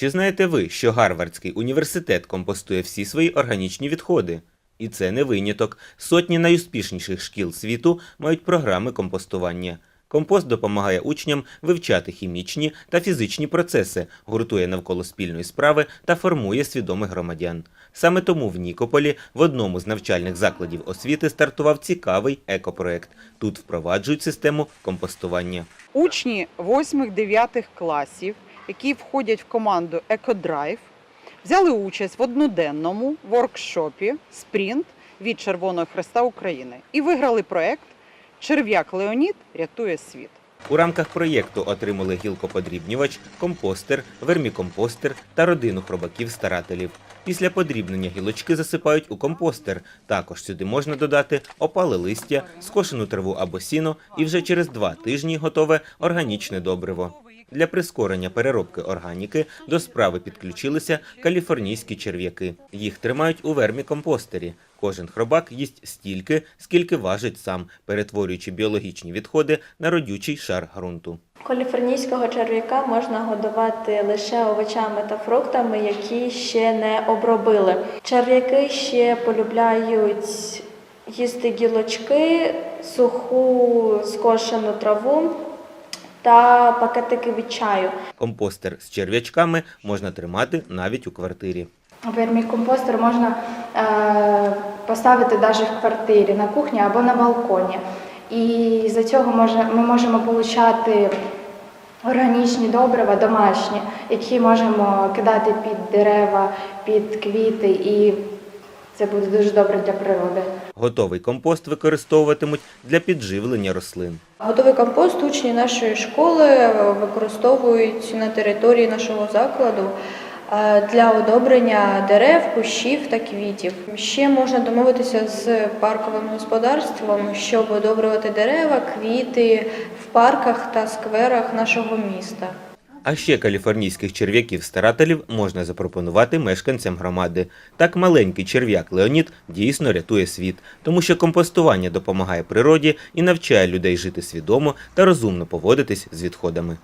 Чи знаєте ви, що Гарвардський університет компостує всі свої органічні відходи? І це не виняток. Сотні найуспішніших шкіл світу мають програми компостування. Компост допомагає учням вивчати хімічні та фізичні процеси, гуртує навколо спільної справи та формує свідомих громадян. Саме тому в Нікополі в одному з навчальних закладів освіти стартував цікавий екопроект. Тут впроваджують систему компостування. Учні 8-9 класів, які входять в команду Екодрайв, взяли участь в одноденному воркшопі Спринт від Червоного Хреста України і виграли проект Черв'як Леонід рятує світ. У рамках проєкту отримали гілкоподрібнювач, компостер, вермікомпостер та родину хробаків-старателів. Після подрібнення гілочки засипають у компостер. Також сюди можна додати опале листя, скошену траву або сіно, і вже через два тижні готове органічне добриво. Для прискорення переробки органіки до справи підключилися каліфорнійські черв'яки. Їх тримають у вермікомпостері. Кожен хробак їсть стільки, скільки важить сам, перетворюючи біологічні відходи на родючий шар ґрунту. Каліфорнійського черв'яка можна годувати лише овочами та фруктами, які ще не обробили. Черв'яки ще полюбляють їсти гілочки, суху скошену траву та пакетики від чаю. Компостер з черв'ячками можна тримати навіть у квартирі. Вермікомпостер можна е, поставити навіть в квартирі, на кухні або на балконі. І за цього може, ми можемо отримати органічні добрива домашні, які можемо кидати під дерева, під квіти, і це буде дуже добре для природи. Готовий компост використовуватимуть для підживлення рослин. Готовий компост учні нашої школи використовують на території нашого закладу е, для одобрення дерев, кущів та квітів. Ще можна домовитися з парковим господарством, щоб одобрювати дерева, квіти в парках та скверах нашого міста. А ще каліфорнійських черв'яків-старателів можна запропонувати мешканцям громади. Так маленький черв'як Леонід дійсно рятує світ, тому що компостування допомагає природі і навчає людей жити свідомо та розумно поводитись з відходами.